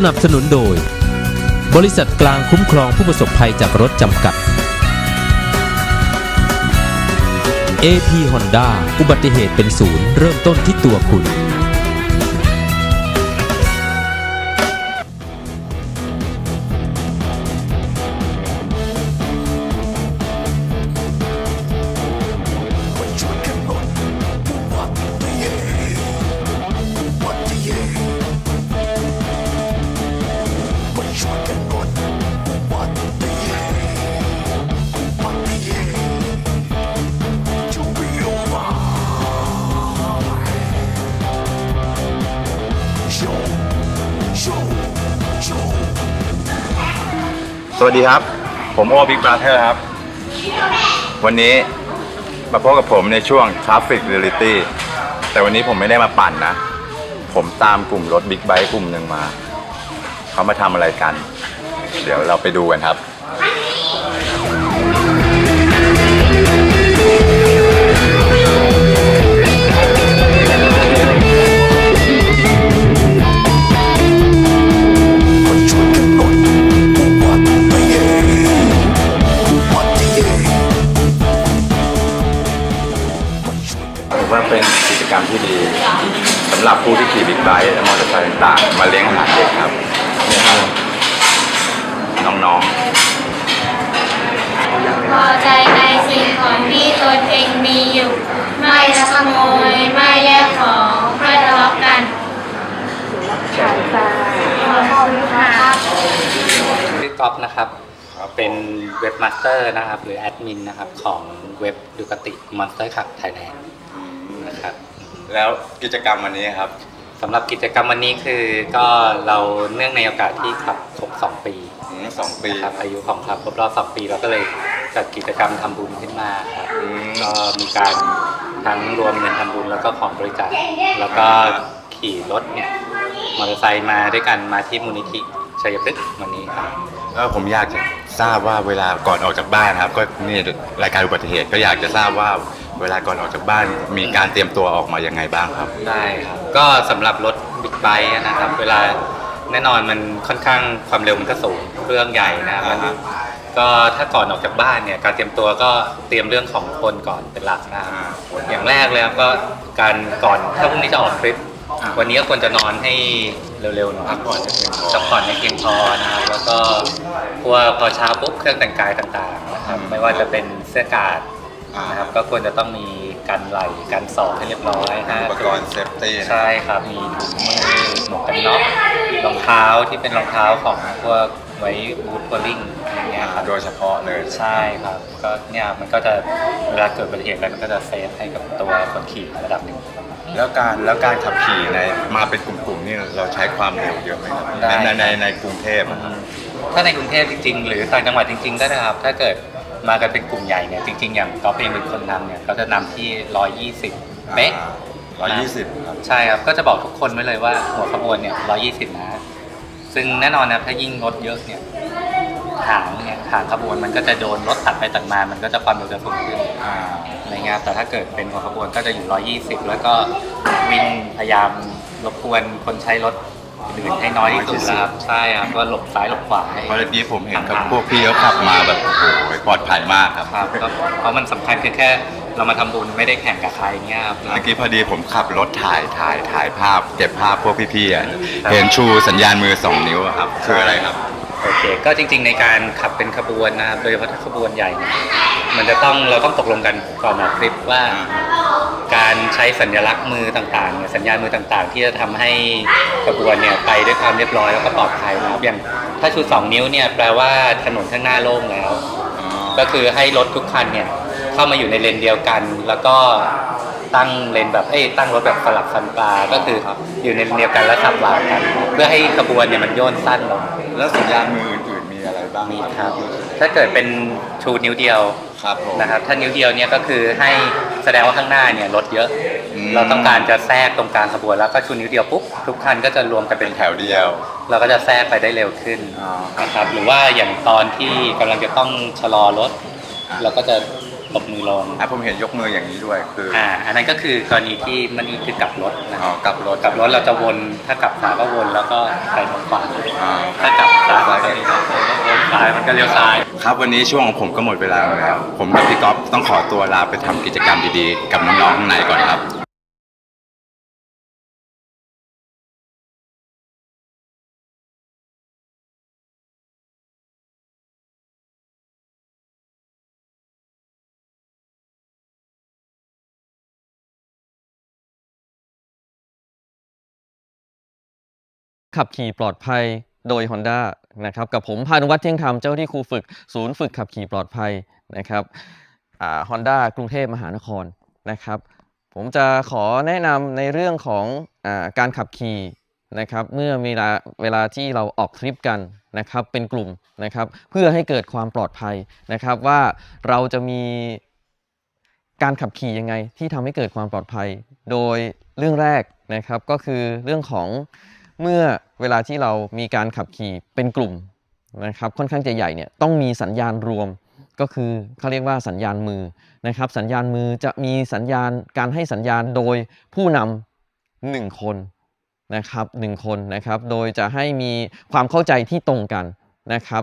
สนับสนุนโดย บริษัทกลางคุ้มครองผู้ประสบภัยจากรถจำกัด AP Honda อุบัติเหตุเป็นศูนย์เริ่มต้นที่ตัวคุณ สวัสดีครับ ผมโอบิ๊กบราเธอร์ครับ วันนี้มาพบกับผมในช่วง Traffic Reality แต่วันนี้ผมไม่ได้มาปั่นนะ ผมตามกลุ่มรถบิ๊กไบค์กลุ่มหนึ่งมา เขามาทำอะไรกัน เดี๋ยวเราไปดูกันครับ หรับผู้ที่ขี่บิ๊กไบค์และมอเตอร์ไซค์ต่างๆมาเลี้ยงอาหารเด็กครับเนี่ยครับน้องพอใจในสิ่งของที่ตนเองมีอยู่ ไม่ลักขโมยไม่แย่งของไม่ทะเลาะกันชื่อก๊อฟนะครับเป็นเว็บมาสเตอร์นะครับ หรือแอดมินนะครับ ของเว็บดูกติมอนสเตอร์ขับไทยแลนด์นะครับๆ แล้วกิจกรรมวันนี้ครับ สำหรับกิจกรรมวันนี้คือก็เราเนื่องในโอกาสที่ขับครบ2 ปีอืมสองปีนะครับอายุของขับครบรอบ2ปีเราก็เลยจัดกิจกรรมทำบุญขึ้นมาครับอืม ก็มีการทั้งรวมเงินทำบุญแล้วก็ของบริจาคแล้วก็ขี่รถเนี่ยมอเตอร์ไซค์มาด้วยกันมาที่มูลนิธิชัยพฤกษ์วันนี้ครับแล้วผมอยากจะทราบว่าเวลาก่อนออกจากบ้านครับ ก็นี่รายการอุบัติเหตุก็อยากจะทราบว่า เวลาก่อนออกจากบ้านมีการเตรียมตัวออกมายังไงบ้างครับ ได้ครับก็สำหรับรถบิ๊กไบค์นะครับ เวลาแน่นอนมันค่อนข้างความเร็วมันก็สูงเครื่องใหญ่นะมันอ่าฮะก็ถ้าก่อนออกจากบ้านเนี่ยการเตรียมตัวก็เตรียมเรื่องของคนก่อนเป็นหลักนะครับอ่าอย่างแรกเลยครับก็การก่อนถ้าพรุ่งนี้จะออกทริปอ่าวันนี้ก็ควรจะนอนให้เร็วๆหน่อยพักผ่อนให้เพียงพอพักผ่อนให้เพียงพอนะครับแล้วก็พวกพอเช้าปุ๊บเครื่องแต่งกายต่างๆนะครับไม่ว่าจะเป็นเสื้อกาด อ่า นะครับก็ควรจะต้องมีกันไหล่กันศอกให้เรียบร้อยฮะอุปกรณ์เซฟตี้นะ ใช่ครับ มีถุงมือหมวกกันน็อกรองเท้าที่เป็นรองเท้าของพวกไว้บูทโพลิ่งอย่างเงี้ยครับโดยเฉพาะเลยใช่ครับ ก็เนี่ยมันก็จะเวลาเกิดอุบัติเหตุอะไรมันก็จะเซฟให้กับตัวคนขี่ระดับหนึ่ง แล้วการแล้วการขับขี่ในมาเป็นกลุ่มๆนี่เราใช้ความเร็วเยอะไหมครับได้ ในในในในกรุงเทพอะครับ ถ้าในกรุงเทพจริง ๆ หรือต่างจังหวัดจริง ๆ ก็นะครับ ถ้าเกิด มากันเป็นกลุ่มใหญ่เนี่ยจริง ๆ อย่างก๊อฟเองเป็นคนนำเนี่ยก็จะนำที่ 120เป๊ะ ร้อยยี่สิบครับ ใช่ครับ ก็จะบอกทุกคนไว้เลยว่าหัวขบวนเนี่ย 120 นะ ซึ่งแน่นอนนะถ้ายิ่งรถเยอะเนี่ย หางเนี่ยหางขบวนมันก็จะโดนรถตัดไปตัดมา มันก็จะความเร็วจะสูงขึ้นอ่าอะไรเงี้ยแต่ถ้าเกิดเป็นหัวขบวนก็จะอยู่ 120 แล้วก็วิ่งพยายามรบกวนคนใช้รถ อื่นให้น้อยที่สุดนะครับใช่ครับก็หลบซ้ายหลบขวาให้ เพราะเมื่อกี้ผมเห็นครับพวกพี่เขาขับมาแบบโอ้โหปลอดภัยมากครับ ครับก็เพราะมันสำคัญคือแค่เรามาทำบุญไม่ได้แข่งกับใครเงี้ยครับเมื่อกี้พอดีผมขับรถถ่ายถ่ายถ่ายภาพ เก็บภาพพวกพี่ๆอะครับเห็นชูสัญญาณมือสองนิ้วอะครับคืออะไรครับ โอเคก็จริง ๆ ในการขับเป็นขบวนนะครับโดยเฉพาะถ้าขบวนใหญ่เนี่ยมันจะต้องเราต้องตกลงกันก่อนออกทริปว่า การใช้สัญลักษณ์มือต่างๆเนี่ยสัญญาณมือต่างๆ ที่จะทำให้ขบวนเนี่ยไปด้วยความเรียบร้อยแล้วก็ปลอดภัยนะครับอย่างถ้าชูสองนิ้วเนี่ยแปลว่าถนนข้างหน้าโล่งแล้ว ก็คือให้รถทุกคันเนี่ยเข้ามาอยู่ในเลนเดียวกัน แล้วก็ตั้งเลนแบบเอ้ยตั้งรถแบบสลับฟันปลาก็คืออยู่ในเลนเดียวกันแล้วสับรางกัน เพื่อให้ขบวนเนี่ยมันย่นสั้นลงแล้วสัญญาณมืออื่นๆมีอะไรบ้างมีครับ ถ้าเกิดเป็นชูนิ้วเดียว ครับผม นะครับถ้านิ้วเดียวเนี่ยก็คือให้แสดงว่าข้างหน้าเนี่ยรถเยอะ อืม เราต้องการจะแทรกตรงกลางขบวนแล้วก็ชูนิ้วเดียวปุ๊บทุกคันก็จะรวมกันเป็นแถวเดียว เราก็จะแทรกไปได้เร็วขึ้นอ๋อนะครับหรือว่าอย่างตอนที่กำลังจะต้องชะลอรถเราก็จะตบมือลงอะผมเห็นยกมืออย่างนี้ด้วยคืออ่าอันนั้นก็คือกรณีที่มันนี่คือกลับรถนะอ๋อกลับรถ กลับรถเราจะวนถ้ากลับขวาก็วนแล้วก็ไปทางขวาอ่า ถ้ากลับซ้ายมันก็เลี้ยวซ้ายมันก็เลี้ยวซ้าย ครับวันนี้ช่วงของผมก็หมดเวลาแล้ว ผมกับพี่ก๊อฟต้องขอตัวลาไปทำกิจกรรมดีๆ กับน้องๆข้างในก่อนครับ ขับขี่ปลอดภัย โดย Honda นะครับกับผมพานุวัฒน์เที่ยงธรรมเจ้าที่ครูฝึก ศูนย์ฝึกขับขี่ปลอดภัยนะครับฮอ่า Honda กรุงเทพมหานครนะครับผมจะขอแนะนำในเรื่องของอการขับขี่นะครับเมื่อมีเวลาเวลาที่เราออกทริปกันนะครับเป็นกลุ่มนะครับเพื่อให้เกิดความปลอดภัยนะครับว่าเราจะมีการขับขี่ยังไงที่ทำให้เกิดความปลอดภัย โดยเรื่องแรกนะครับก็คือเรื่องของ เมื่อเวลาที่เรามีการขับขี่เป็นกลุ่มนะครับค่อนข้างจะใหญ่เนี่ยต้องมีสัญญาณรวมก็คือเขาเรียกว่าสัญญาณมือนะครับ สัญญาณมือจะมีสัญญาณการให้สัญญาณโดยผู้นำหนึ่งคนนะครับหนึ่งคนนะครับ โดยจะให้มีความเข้าใจที่ตรงกันนะครับ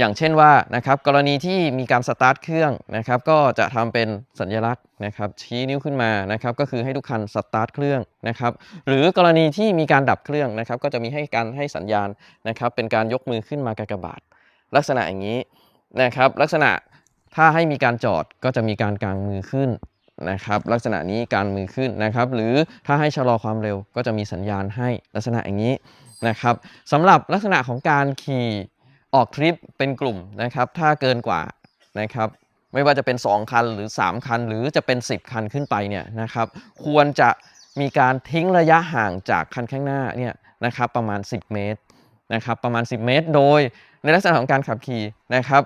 อย่างเช่นว่านะครับกรณีที่มีการสตาร์ทเครื่องนะครับก็จะทำเป็นสัญลักษณ์นะครับชี้นิ้วขึ้นมานะครับก็คือให้ทุกคันสตาร์ทเครื่องนะครับหรือกรณีที่มีการดับเครื่องนะครับก็จะมีให้การให้สัญญาณนะครับเป็นการยกมือขึ้นมากากบาท ลักษณะอย่างนี้นะครับลักษณะถ้าให้มีการจอดก็จะมีการกางมือขึ้นนะครับลักษณะนี้การมือขึ้นนะครับหรือถ้าให้ชะลอความเร็วก็จะมีสัญญาณให้ลักษณะอย่างนี้นะครับสำหรับลักษณะของการขี่ ออกทริปเป็นกลุ่มนะครับ ถ้าเกินกว่านะครับ ไม่ว่าจะเป็น 2 คันหรือ 3 คัน หรือจะเป็น 10 คันขึ้นไปเนี่ยนะครับ ควรจะมีการทิ้งระยะห่างจากคันข้างหน้าเนี่ยนะครับ ประมาณ 10 เมตรนะครับ ประมาณ 10 เมตร โดยในลักษณะของการขับขี่นะครับ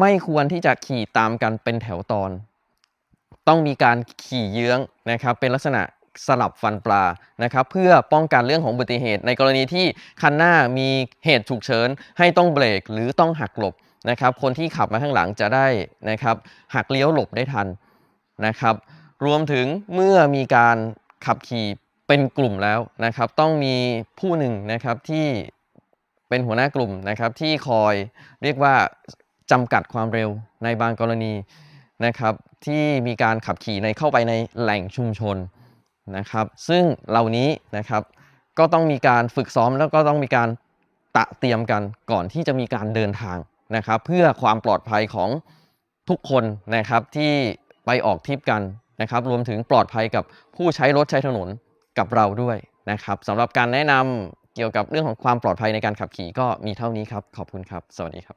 ไม่ควรที่จะขี่ตามกันเป็นแถวตอน ต้องมีการขี่เยื้องนะครับ เป็นลักษณะ สลับฟันปลานะครับเพื่อป้องกันเรื่องของอุบัติเหตุ ในกรณีที่คันหน้ามีเหตุฉุกเฉินให้ต้องเบรกหรือต้องหักหลบนะครับคนที่ขับมาข้างหลังจะได้นะครับหักเลี้ยวหลบได้ทันนะครับ รวมถึงเมื่อมีการขับขี่เป็นกลุ่มแล้วนะครับ ต้องมีผู้หนึ่งนะครับที่เป็นหัวหน้ากลุ่มนะครับที่คอยเรียกว่าจำกัดความเร็วในบางกรณีนะครับที่มีการขับขี่ในเข้าไปในแหล่งชุมชน นะครับ ซึ่งเหล่านี้นะครับก็ต้องมีการฝึกซ้อมแล้วก็ต้องมีการตะเตรียมกันก่อนที่จะมีการเดินทางนะครับ เพื่อความปลอดภัยของทุกคนนะครับที่ไปออกทริปกันนะครับ รวมถึงปลอดภัยกับผู้ใช้รถใช้ถนนกับเราด้วยนะครับสำหรับการแนะนำเกี่ยวกับเรื่องของความปลอดภัยในการขับขี่ก็มีเท่านี้ครับ ขอบคุณครับ สวัสดีครับ